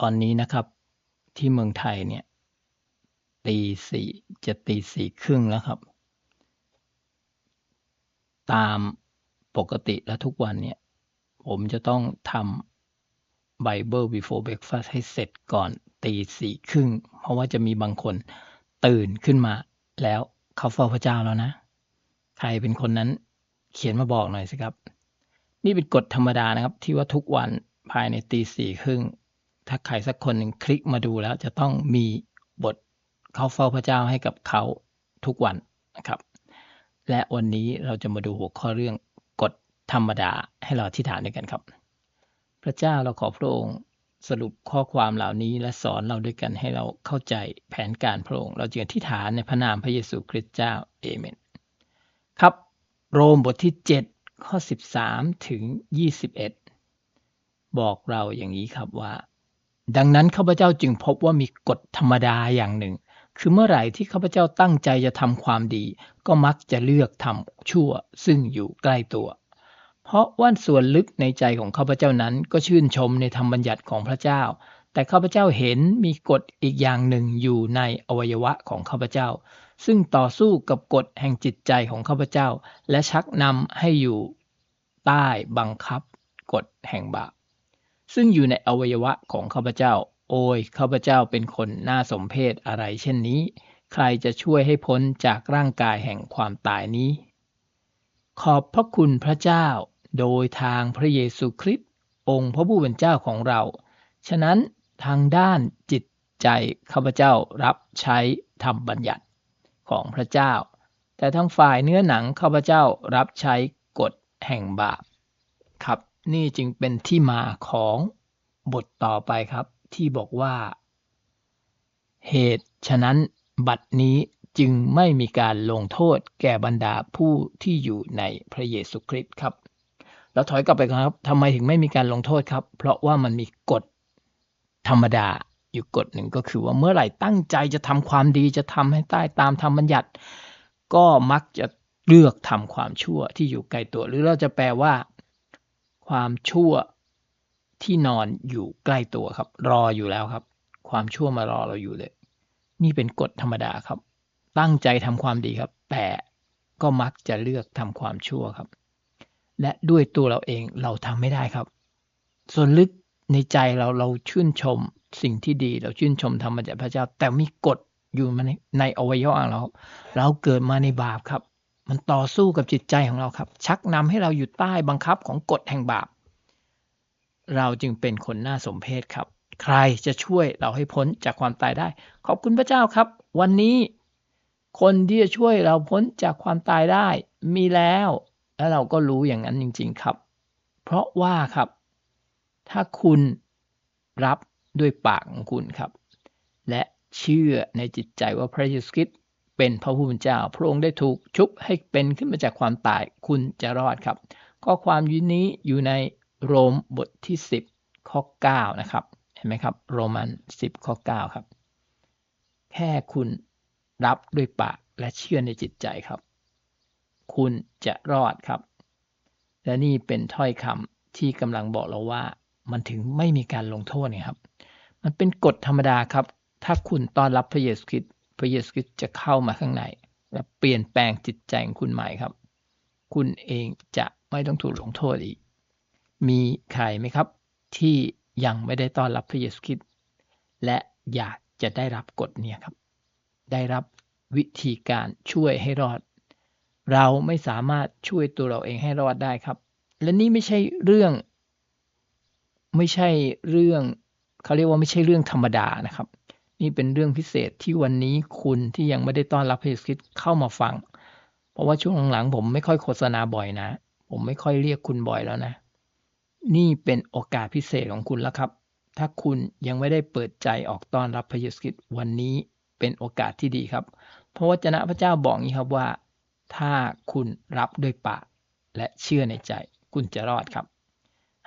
ตอนนี้นะครับที่เมืองไทยเนี่ยตีสี่จะตีสี่ครึ่งแล้วครับ ตามปกติแล้วทุกวันเนี่ย ผมจะต้องทำ Bible before breakfast ให้เสร็จก่อนตีสี่ครึ่ง เพราะว่าจะมีบางคนตื่นขึ้นมา แล้วเขาเฝ้าพระเจ้าแล้วนะ ใครเป็นคนนั้นเขียนมาบอกหน่อยสิครับ นี่เป็นกฎธรรมดานะครับ ที่ว่าทุกวันภายในตีสี่ครึ่ง ถ้าใครสักคนหนึ่งคลิกมาดูแล้วจะต้องมีบทเข้าเฝ้าพระเจ้าให้กับเขาทุกวันนะครับ และวันนี้เราจะมาดูหัวข้อเรื่องกฎธรรมดาให้เราอธิษฐานด้วยกันครับ พระเจ้าเราขอพระองค์สรุปข้อความเหล่านี้และสอนเราด้วยกันให้เราเข้าใจแผนการพระองค์ เราจึงอธิษฐานในพระนามพระเยซูคริสต์เจ้าเอเมนครับ โรมบทที่ 7 ข้อ 13 ถึง 21 บอกเราอย่างนี้ครับว่า ดังนั้นข้าพเจ้าจึงพบว่ามีกฎธรรมดาอย่างหนึ่ง คือเมื่อไหร่ที่ข้าพเจ้าตั้งใจจะทำความดี ก็มักจะเลือกทำชั่วซึ่งอยู่ใกล้ตัว เพราะว่าส่วนลึกในใจของข้าพเจ้านั้นก็ชื่นชมในธรรมบัญญัติของพระเจ้า แต่ข้าพเจ้าเห็นมีกฎอีกอย่างหนึ่งอยู่ในอวัยวะของข้าพเจ้า ซึ่งต่อสู้กับกฎแห่งจิตใจของข้าพเจ้า และชักนำให้อยู่ใต้บังคับกฎแห่งบาป ซึ่งอยู่ในอวัยวะของข้าพเจ้า โอ้ยข้าพเจ้าเป็นคนน่าสมเพชอะไรเช่นนี้ ใครจะช่วยให้พ้นจากร่างกายแห่งความตายนี้ ขอบพระคุณพระเจ้า โดยทางพระเยซูคริสต์องค์พระผู้เป็นเจ้าของเรา ฉะนั้นทางด้านจิตใจข้าพเจ้ารับใช้ธรรมบัญญัติของพระเจ้า แต่ทางฝ่ายเนื้อหนังข้าพเจ้ารับใช้กฎแห่งบาปครับนี่จึงเป็นที่มาของบทต่อไปครับ ที่บอกว่า เหตุฉะนั้นบัดนี้จึงไม่มีการลงโทษแก่บรรดาผู้ที่อยู่ในพระเยซูคริสต์ครับแล้วถอยกลับไปครับทำไมถึงไม่มีการลงโทษครับ เพราะว่ามันมีกฎธรรมดาอยู่กฎหนึ่งก็คือว่าเมื่อไหร่ตั้งใจจะทำความดีจะทำให้ใต้ตามธรรมบัญญัติ ก็มักจะเลือกทำความชั่วที่อยู่ไกลตัว หรือเราจะแปลว่า ความชั่วที่นอนอยู่ใกล้ตัวครับ รออยู่แล้วครับ ความชั่วมารอเราอยู่เลย นี่เป็นกฎธรรมดาครับ ตั้งใจทำความดีครับ แต่ก็มักจะเลือกทำความชั่วครับ และด้วยตัวเราเองเราทำไม่ได้ครับ ส่วนลึกในใจเราเราชื่นชมสิ่งที่ดี เราชื่นชมธรรมจากพระเจ้า แต่มีกฎอยู่ในในอวัยวะเรา เราเกิดมาในบาปครับ มันต่อสู้กับจิตใจของเราครับ ชักนำให้เราอยู่ใต้บังคับของกฎแห่งบาป เราจึงเป็นคนน่าสมเพชครับ ใครจะช่วยเราให้พ้นจากความตายได้ ขอบคุณพระเจ้าครับ วันนี้ คนที่จะช่วยเราพ้นจากความตายได้ มีแล้ว และเราก็รู้อย่างนั้นจริง ๆครับ เพราะว่าครับ ถ้าคุณรับด้วยปากของคุณครับ และเชื่อในจิตใจว่าพระเยซูคริสต์ เป็นพระผู้เป็นเจ้า พระองค์ได้ถูกชุบให้เป็นขึ้นมาจากความตายคุณจะรอดครับ ข้อความยุนนี้อยู่ในโรมบทที่ 10 ข้อ 9 นะครับ เห็นไหมครับ โรมัน 10 ข้อ 9 ครับ แค่คุณรับด้วยปากและเชื่อในจิตใจครับ คุณจะรอดครับ และนี่เป็นถ้อยคำที่กำลังบอกเราว่า มันถึงไม่มีการลงโทษนี่ยครับ มันเป็นกฎธรรมดาครับ ถ้าคุณต้อนรับพระเยซูคริสต์ พระเยซูคริสต์จะเข้ามาข้างใน และเปลี่ยนแปลงจิตใจของคุณใหม่ครับ คุณเองจะไม่ต้องถูกลงโทษอีก มีใครไหมครับ ที่ยังไม่ได้ต้อนรับพระเยซูคริสต์และอยากจะได้รับกฎเนี่ยครับ ได้รับวิธีการช่วยให้รอด เราไม่สามารถช่วยตัวเราเองให้รอดได้ครับ และนี่ไม่ใช่เรื่อง ไม่ใช่เรื่องเขาเรียกว่าไม่ใช่เรื่องธรรมดานะครับ นี่เป็นเรื่องพิเศษที่วันนี้คุณที่ยังไม่ได้ต้อนรับพระเยซูคริสต์เข้ามาฟัง เพราะว่าช่วงหลังๆผมไม่ค่อยโฆษณาบ่อยนะ ผมไม่ค่อยเรียกคุณบ่อยแล้วนะ นี่เป็นโอกาสพิเศษของคุณแล้วครับ ถ้าคุณยังไม่ได้เปิดใจออกต้อนรับพระเยซูคริสต์วันนี้เป็นโอกาสที่ดีครับ เพราะวจนะพระเจ้าบอกงี้ครับว่า ถ้าคุณรับด้วยปากและเชื่อในใจ คุณจะรอดครับ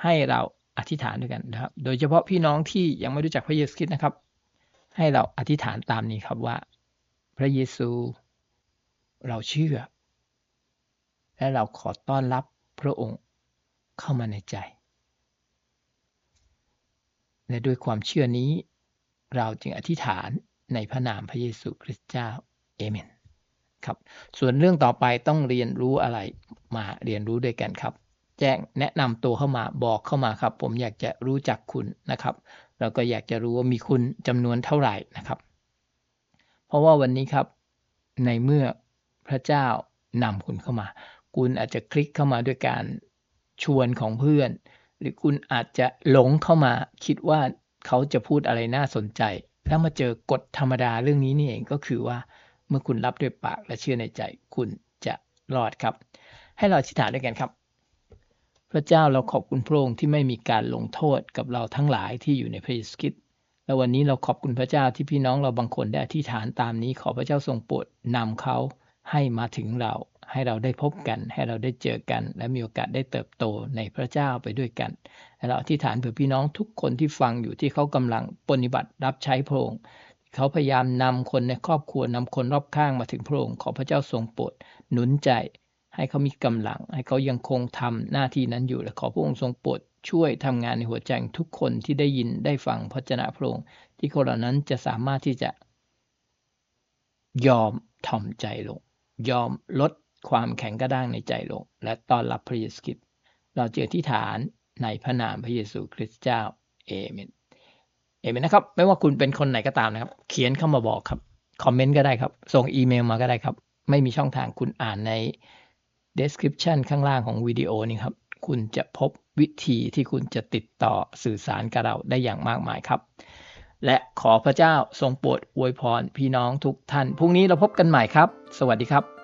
ให้เราอธิษฐานด้วยกันนะครับ โดยเฉพาะพี่น้องที่ยังไม่รู้จักพระเยซูคริสต์นะครับ ให้เราอธิษฐานตามนี้ครับว่า พระเยซูเราเชื่อ และเราขอต้อนรับพระองค์เข้ามาในใจ และด้วยความเชื่อนี้ เราจึงอธิษฐานในพระนามพระเยซูคริสต์เจ้าเอเมนครับ ส่วนเรื่องต่อไปต้องเรียนรู้อะไรมาเรียนรู้ด้วยกันครับ แจ้งแนะนำตัวเข้ามาบอกเข้ามาครับ ผมอยากจะรู้จักคุณนะครับ แล้วก็อยากจะรู้ว่ามีคุณจำนวนเท่าไหร่นะครับ เพราะว่าวันนี้ครับ ในเมื่อพระเจ้านำคุณเข้ามา คุณอาจจะคลิกเข้ามาด้วยการชวนของเพื่อน หรือคุณอาจจะหลงเข้ามาคิดว่าเขาจะพูดอะไรน่าสนใจ แล้วมาเจอกฎธรรมดาเรื่องนี้นี่เองก็คือว่าเมื่อคุณรับด้วยปากและเชื่อในใจ คุณจะรอดครับ ให้เราอธิษฐานด้วยกันครับ พระเจ้าเราขอบคุณพระองค์ที่ไม่มีการลงโทษกับเราทั้งหลายที่อยู่ในพระเยซูคริสต์และวันนี้เราขอบคุณพระเจ้าที่พี่น้องเราบางคนได้อธิษฐานตามนี้ ขอพระเจ้าทรงโปรดนำเขาให้มาถึงเรา ให้เราได้พบกัน ให้เราได้เจอกัน และมีโอกาสได้เติบโตในพระเจ้าไปด้วยกันและเราอธิษฐานเผื่อพี่น้องทุกคนที่ฟังอยู่ที่เขากำลังปฏิบัติรับใช้พระองค์เขาพยายามนำคนในครอบครัวนำคนรอบข้างมาถึงพระองค์ขอพระเจ้าทรงโปรดหนุนใจ ให้เขามีกำลัง ให้เขายังคงทำหน้าที่นั้นอยู่และขอพระองค์ทรงโปรดช่วยทำงานในหัวใจทุกคนที่ได้ยินได้ฟังพระเจ้าพระองค์ที่คนเหล่านั้นจะสามารถที่จะ ยอมถ่อมใจลง ยอมลดความแข็งกระด้างในใจลง และต้อนรับพระเยซูคริสต์เราเจอที่ฐานในพระนามพระเยซูคริสต์เจ้าเอเมนเอเมนนะครับ ไม่ว่าคุณเป็นคนไหนก็ตามนะครับ เขียนเข้ามาบอกครับ คอมเมนต์ก็ได้ครับ ส่งอีเมลมาก็ได้ครับ ไม่มีช่องทางคุณอ่านใน description ข้างล่างของวิดีโอนี้ครับ คุณจะพบวิธีที่คุณจะติดต่อสื่อสารกับเราได้อย่างมากมายครับ และขอพระเจ้าทรงโปรดอวยพรพี่น้องทุกท่าน พรุ่งนี้เราพบกันใหม่ครับ สวัสดีครับ